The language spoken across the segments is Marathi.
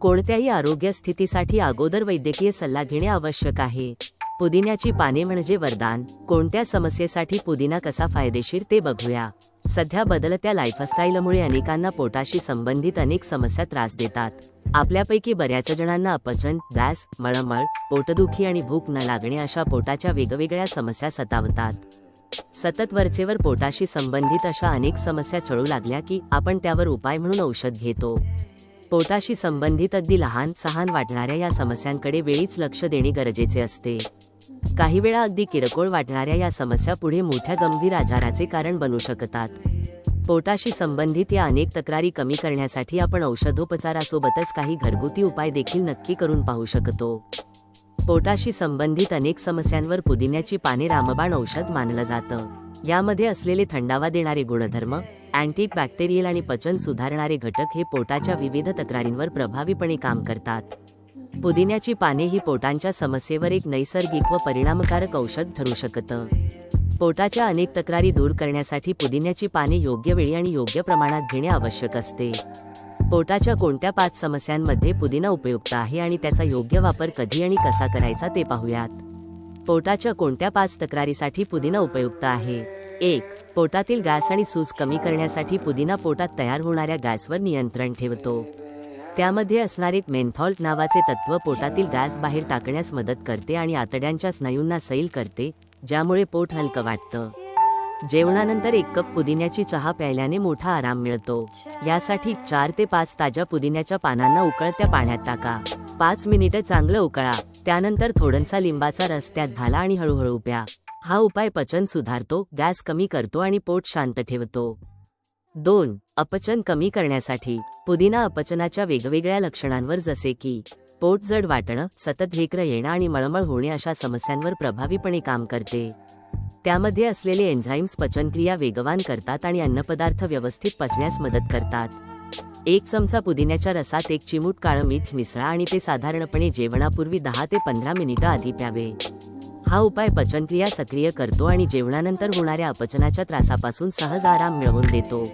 कोणत्याही आरोग्य स्थितीसाठी अगोदर वैद्यकीय सल्ला घेणे आवश्यक आहे. पुदिन्याची पाने म्हणजे वरदान. कोणत्या समस्येसाठी पुदिना कसा फायदेशीर ते बघूया. सध्या बदलत्या लाईफस्टाईलमुळे अनेकांना पोटाशी संबंधित अनेक समस्या त्रास देतात. आपल्यापैकी बऱ्याच जणांना अपचन गॅस मळमळ पोटदुखी आणि भूक न लागणे अशा पोटाच्या वेगवेगळ्या समस्या सतावतात. सतत वरचेवर पोटाशी संबंधित अशा अनेक समस्या चळू लागल्या की आपण त्यावर उपाय म्हणून औषध घेतो. पोटाशी संबंधित अगदी लहान सहान वाढणाऱ्या या समस्यांकडे वेळीच लक्ष देणे गरजेचे असते. काही वेळा अगदी किरकोळ वाढणाऱ्या या समस्या पुढे मोठ्या गंभीर आजाराचे कारण बनू शकतात. पोटाशी संबंधित या अनेक तक्रारी कमी करण्यासाठी आपण औषधोपचारासोबतच काही घरगुती उपाय देखील नक्की करून पाहू शकतो. पोटाशी संबंधित अनेक समस्यांवर पुदिन्याची पाने रामबाण औषध मानलं जातं. यामध्ये असलेले थंडावा देणारे गुणधर्म अँटीबॅक्टेरियल आणि पचन सुधारणारे घटक हे पोटाच्या विविध तक्रारींवर प्रभावीपणे काम करतात. पुदिन्याची पाने ही पोटांच्या समस्येवर एक नैसर्गिक व परिणामकारक औषध ठरू शकतं. पोटाच्या अनेक तक्रारी दूर करण्यासाठी पुदिन्याची पाने योग्य वेळी आणि योग्य प्रमाणात घेणे आवश्यक असते. पोटाच्या कोणत्या पाच समस्यांमध्ये पुदिना उपयुक्त आहे आणि त्याचा योग्य वापर कधी आणि कसा करायचा ते पाहूयात. पोटाच्या कोणत्या पाच तक्रारीसाठी पुदिना उपयुक्त आहे? एक पोटातील गॅस आणि सूज कमी करण्यासाठी पुदिना पोटात तयार होणाऱ्या गॅसवर नियंत्रण ठेवतो. त्यामध्ये असणारे मेन्थॉल नावाचे तत्व पोटातील गॅस बाहेर टाकण्यास मदत करते आणि आतड्यांच्या स्नायूंना सैल करते ज्यामुळे पोट हलकं वाटतं. जेवणानंतर एक कप पुदिन्याची चहा प्यायल्याने मोठा आराम मिळतो. यासाठी चार ते पाच ताज्या पुदिन्याच्या पानांना उकळत्या पाण्यात टाका. पाच मिनिटं चांगलं उकळा. त्यानंतर थोडंसा लिंबाचा रस त्यात घाला आणि हळूहळू प्या. हा उपाय पचन सुधारतो गॅस कमी करतो आणि पोट शांत ठेवतो. दोन अपचन कमी करण्यासाठी. पुदिना अपचनाच्या वेगवेगळ्या लक्षणांवर जसे की पोट जड वाटणं सतत हेकर येणं आणि मळमळ होणे अशा समस्यांवर प्रभावीपणे काम करते. त्यामध्ये असलेले एन्झाईम्स पचनक्रिया वेगवान करतात आणि अन्नपदार्थ व्यवस्थित पचण्यास मदत करतात. एक चमचा पुदिन्याच्या रसात एक चिमूट काळं मीठ मिसळा आणि ते साधारणपणे जेवणापूर्वी दहा ते पंधरा मिनिटं आधी प्यावे. हा उपाय पचनक्रिया सक्रिय करतो आणि जेवणानंतर होणाऱ्या अपचनाच्या त्रासापासून सहज आराम मिळवून देतो.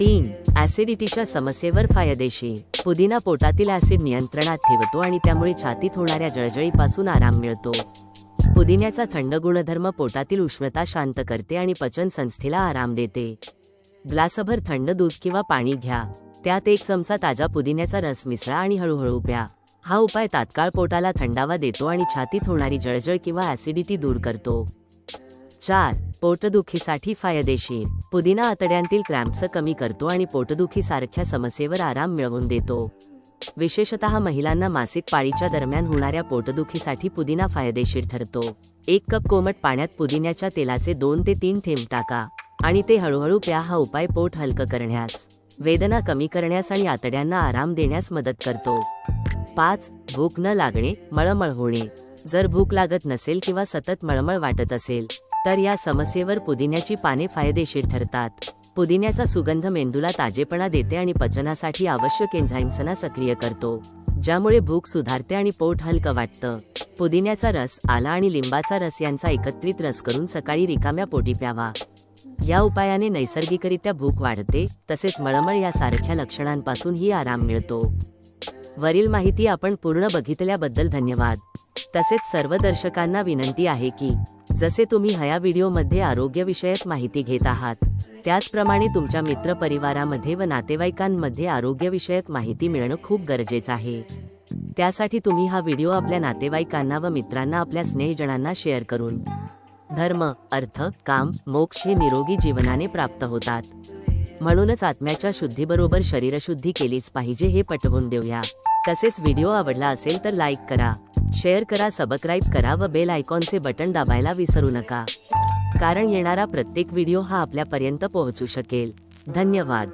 तीन ऍसिडिटीच्या समस्येवर फायदेशीर. पुदिना पोटातील ऍसिड नियंत्रणात ठेवतो आणि त्यामुळे छातीत होणाऱ्या जळजळीपासून आराम मिळतो. पुदिन्याचा थंड गुणधर्म पोटातील उष्णता शांत करते आणि पचन संस्थेला आराम देते. ग्लासभर थंड दूध किंवा पाणी घ्या. त्यात एक चमचा ताजा पुदिन्याचा रस मिसळा आणि हळूहळू प्या. हा उपाय तात्काळ पोटाला थंडावा देतो आणि छातीत होणारी जळजळ किंवा ऍसिडिटी दूर करतो. चार पोटदुखीसाठी फायदेशीर. पुदिना आतड्यांतील क्रॅम्प्स कमी करतो आणि पोटदुखी सारख्या समस्येवर आराम मिळवून देतो. विशेषतः महिलांना मासिक पाळीच्या दरम्यान होणाऱ्या पोटदुखीसाठी पुदिना फायदेशीर ठरतो. एक कप कोमट पाण्यात पुदिन्याच्या तेलाचे दोन ते तीन थेंब टाका आणि ते हळूहळू प्या हा उपाय पोट हलकं करण्यास. वेदना कमी करण्यास आणि आतड्यांना आराम देण्यास मदत करतो. पाच भूक न लागणे मळमळ होणे. जर भूक लागत नसेल किंवा सतत मळमळ वाटत असेल तर या समस्येवर पुदिन्याची पाने फायदेशीर ठरतात. पुदिन्याचा सुगंध मेंदूला ताजेपणा देते आणि पचनासाठी आवश्यक एन्झाईम्सना सक्रिय करतो ज्यामुळे भूक सुधारते आणि पोट हलकं वाटतं. पुदिन्याचा रस आला आणि लिंबाचा रस यांचा एकत्रित रस करून सकाळी रिकाम्या पोटी प्यावा. या उपायाने नैसर्गिकरित्या भूक वाढते तसेच मळमळ यासारख्या लक्षणांपासूनही आराम मिळतो. वरील माहिती आपण पूर्ण बघितल्याबद्दल धन्यवाद. तसेच सर्व दर्शकांना विनंती आहे की जसे तुम्ही ह्या व्हिडिओमध्ये आरोग्यविषयक माहिती घेत आहात त्याचप्रमाणे तुमच्या मित्रपरिवारामध्ये व नातेवाईकांमध्ये आरोग्यविषयक माहिती मिळणं खूप गरजेचं आहे. त्यासाठी तुम्ही हा व्हिडिओ आपल्या नातेवाईकांना व मित्रांना आपल्या स्नेहजणांना शेअर करून धर्म अर्थ काम मोक्ष हे निरोगी जीवनाने प्राप्त होतात. म्हणूनच आत्म्याच्या शुद्धीबरोबर शरीरशुद्धी केलीच पाहिजे हे पटवून देऊया. तसेच व्हिडिओ आवडला असेल तर लाईक करा शेअर करा सबस्क्राईब करा व बेल आयकॉनचे बटन दाबायला विसरू नका. कारण येणारा प्रत्येक व्हिडिओ हा आपल्यापर्यंत पोहोचू शकेल. धन्यवाद.